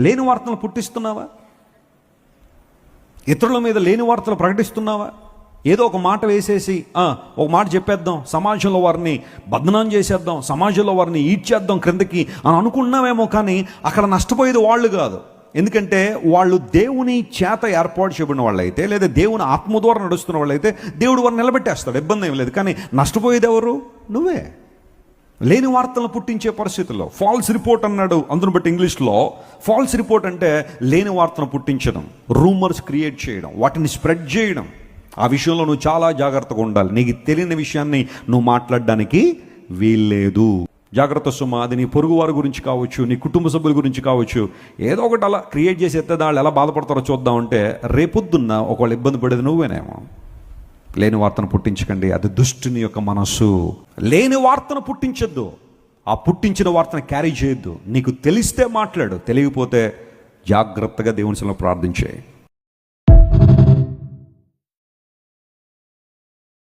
లేని వార్తలు పుట్టిస్తున్నావా? ఇతరుల మీద లేని వార్తలు ప్రకటిస్తున్నావా? ఏదో ఒక మాట వేసేసి ఒక మాట చెప్పేద్దాం సమాజంలో వారిని బదనాం చేసేద్దాం సమాజంలో వారిని ఈడ్చేద్దాం క్రిందకి అని అనుకున్నామేమో కానీ అక్కడ నష్టపోయేది వాళ్ళు కాదు. ఎందుకంటే వాళ్ళు దేవుని చేత ఏర్పాటు చేయబడిన వాళ్ళైతే లేదా దేవుని ఆత్మ ద్వారా నడుస్తున్న వాళ్ళైతే దేవుడు వారిని నిలబెట్టేస్తాడు ఇబ్బంది ఏం లేదు. కానీ నష్టపోయేది ఎవరు? నువ్వే. లేని వార్తలను పుట్టించే పరిస్థితుల్లో ఫాల్స్ రిపోర్ట్ అన్నాడు. అందును బట్టి ఇంగ్లీష్లో ఫాల్స్ రిపోర్ట్ అంటే లేని వార్తను పుట్టించడం రూమర్స్ క్రియేట్ చేయడం వాటిని స్ప్రెడ్ చేయడం. ఆ విషయంలో నువ్వు చాలా జాగ్రత్తగా ఉండాలి. నీకు తెలియని విషయాన్ని నువ్వు మాట్లాడడానికి వీల్లేదు. జాగ్రత్త సుమ అది నీ పొరుగు వారి గురించి కావచ్చు నీ కుటుంబ సభ్యుల గురించి కావచ్చు. ఏదో ఒకటి అలా క్రియేట్ చేసి ఎత్తే వాళ్ళు ఎలా బాధపడతారో చూద్దామంటే రేపొద్దున్న ఒకవేళ ఇబ్బంది పడేది నువ్వేనేమో. లేని వార్తను పుట్టించకండి. అది దుష్టుని యొక్క మనస్సు. లేని వార్తను పుట్టించొద్దు. ఆ పుట్టించిన వార్తను క్యారీ చేయొద్దు. నీకు తెలిస్తే మాట్లాడు. తెలియకపోతే జాగ్రత్తగా దేవుని ప్రార్థించేయి.